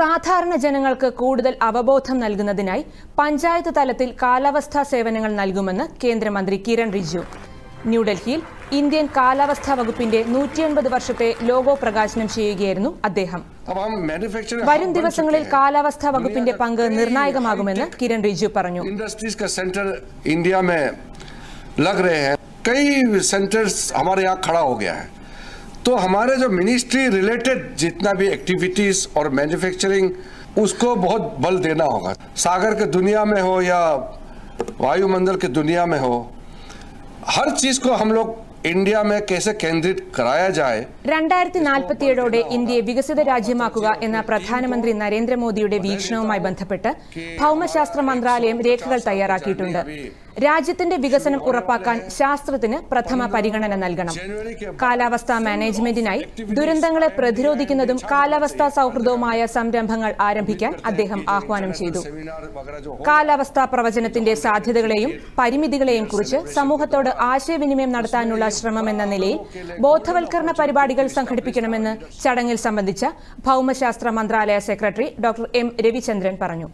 സാധാരണ ജനങ്ങൾക്ക് കൂടുതൽ അവബോധം നൽകുന്നതിനായി പഞ്ചായത്ത് തലത്തിൽ കാലാവസ്ഥാ സേവനങ്ങൾ നൽകുമെന്ന് കേന്ദ്രമന്ത്രി കിരൺ റിജു ന്യൂഡൽഹിയിൽ ഇന്ത്യൻ കാലാവസ്ഥാ വകുപ്പിന്റെ നൂറ്റിയൻപത് വർഷത്തെ ലോഗോ പ്രകാശനം ചെയ്യുകയായിരുന്നു അദ്ദേഹം. വരും ദിവസങ്ങളിൽ കാലാവസ്ഥാ വകുപ്പിന്റെ പങ്ക് നിർണായകമാകുമെന്ന് കിരൺ റിജു പറഞ്ഞു. ഇൻഡസ്ട്രീസ് സെന്റർ ഇന്ത്യ तो हमारे जो मिनिस्ट्री रिलेटेड जितना भी एक्टिविटीज़ और मैन्युफैक्चरिंग उसको बहुत बल देना होगा। सागर के दुनिया में हो या वायुमंडल के दुनिया में हो, हर चीज़ को हम लोग ഇന്ത്യ നാൽപ്പത്തിയേഴോടെ ഇന്ത്യയെ വികസിത രാജ്യമാക്കുക എന്ന പ്രധാനമന്ത്രി നരേന്ദ്രമോദിയുടെ വീക്ഷണവുമായി ബന്ധപ്പെട്ട് ഭൗമശാസ്ത്ര മന്ത്രാലയം രേഖകൾ തയ്യാറാക്കിയിട്ടുണ്ട്. രാജ്യത്തിന്റെ വികസനം ഉറപ്പാക്കാൻ ശാസ്ത്രത്തിന് പ്രഥമ പരിഗണന നൽകണം. കാലാവസ്ഥാ മാനേജ്മെന്റിനായി ദുരന്തങ്ങളെ പ്രതിരോധിക്കുന്നതും കാലാവസ്ഥാ സൗഹൃദവുമായ സംരംഭങ്ങൾ ആരംഭിക്കാൻ അദ്ദേഹം ആഹ്വാനം ചെയ്തു. കാലാവസ്ഥാ പ്രവചനത്തിന്റെ സാധ്യതകളെയും പരിമിതികളെയും കുറിച്ച് സമൂഹത്തോട് ആശയവിനിമയം നടത്താനുള്ള ശ്രമമെന്ന നിലയിൽ ബോധവൽക്കരണ പരിപാടികൾ സംഘടിപ്പിക്കണമെന്ന് ചടങ്ങിൽ സംബന്ധിച്ച ഭൗമശാസ്ത്ര മന്ത്രാലയ സെക്രട്ടറി ഡോക്ടർ എം രവിചന്ദ്രൻ പറഞ്ഞു